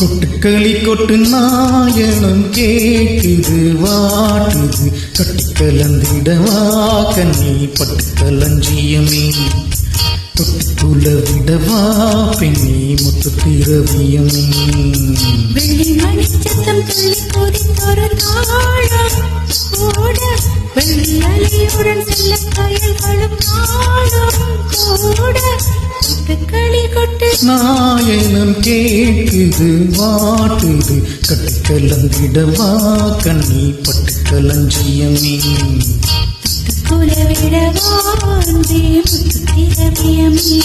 கொட்டுக்களி கொட்டு நாயனம் கேக்குது வாட்டுது. கட்டுக்கலந்திடவா கண்ணி பட்டு கலஞ்சியமே தொட்டுக்குள்ள விடவா பெண்ணி முத்து திரவியமே வெள்ளி மணிச்சத்தம் துள்ளி கொதித்தொரு தாழம் கூட வெள்ளி அலையுடன் செல்ல கயல்களும் நாயனம் கேக்குது வாட்டுது. கட்டி கலந்திடவா கண்ணி பட்டு கலஞ்சியமே குலவிடவா முத்து திரவியமே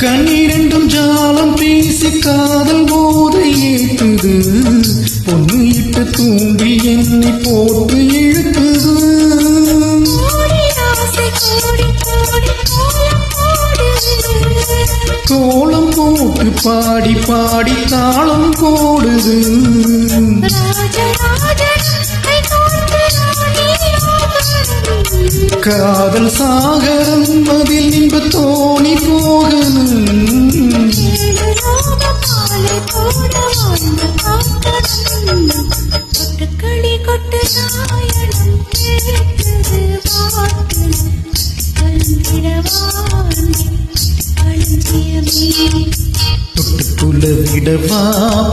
கண்ணிரண்டும் ஜாலம் பேசி காதல் போதை ஏற்றுது. பொண்ணு இட்டு தூண்டி எண்ணி போட்டு இழுக்குது. கோலம் கோலம் போட்டு பாடி பாடி தாளம் போடுது. காதல் சாகரம் அதில் இன்ப தோணி போகணும் ஏழு கொட்டு பாட்டு.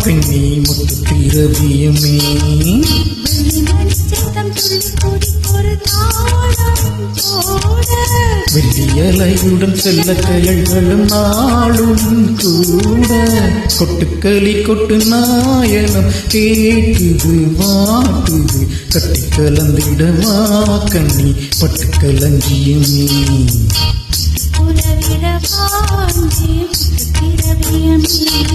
பெண்ணி முத்து திரவியமே சித்தம் சொல்லி கூடி ஒரு தாளம் வெற்றியலையுடன் செல்ல கையழும் நாளும் கூட. கொட்டுக்களி கொட்டு நாயனம் கேட்டுது வாட்டுது. கட்டி கலந்திடவா கண்ணி பட்டு கலஞ்சியுமே உறவிடவானே முத்துத்திரவியமே.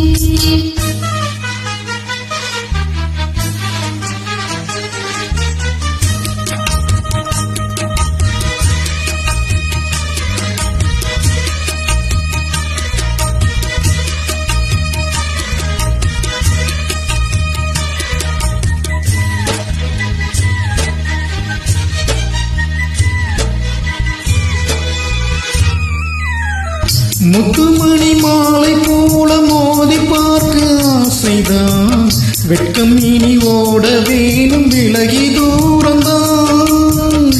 முத்துமணி மாலை போல மோதி பார்க்க ஆசைதான் வெட்கம் இனி ஓட வேணும் விலகி தூரம்தான்.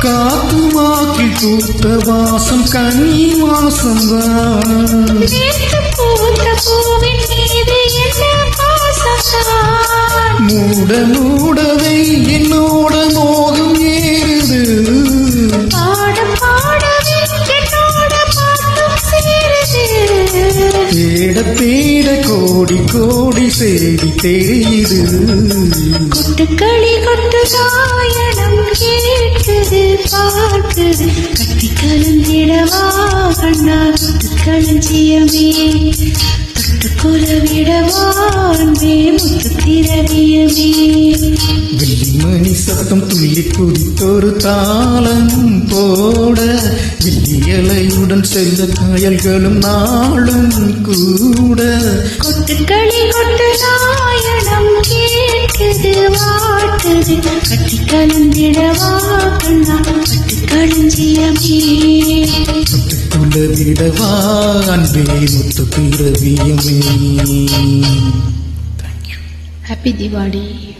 காத்து வாக்கில் பூத்த வாசம் கனி வாசம்தான் நேற்று பூத்த பூவின் மீது என்ன. மூட மூடவே என்னோட மோகம் ஏறுது. தேட தேட கோடி கோடி செய்தி தெரியுது. கொட்டுக்களி கொட்டு சாயனம் கேட்குது பார்க்குது. கட்டி கலந்திடவா கண்ணா கொட்டு களஞ்சியமே. தொட்டு குலவிடவா அன்பே வெள்ளிமணி சத்தம் துள்ளி குதித்தொரு தாளம் போட வெள்ளியலையுடன் செல்ல காயல்களும் நாளும் கூட. கொட்டுக்களி கொட்டு சாயனம் கேட்குது வாட்டுது கட்டி கலந்திடவா கண்ணா கொட்டு களஞ்சியமே விடவா அன்பே முத்து பிறவியமே पिदिवाड़ी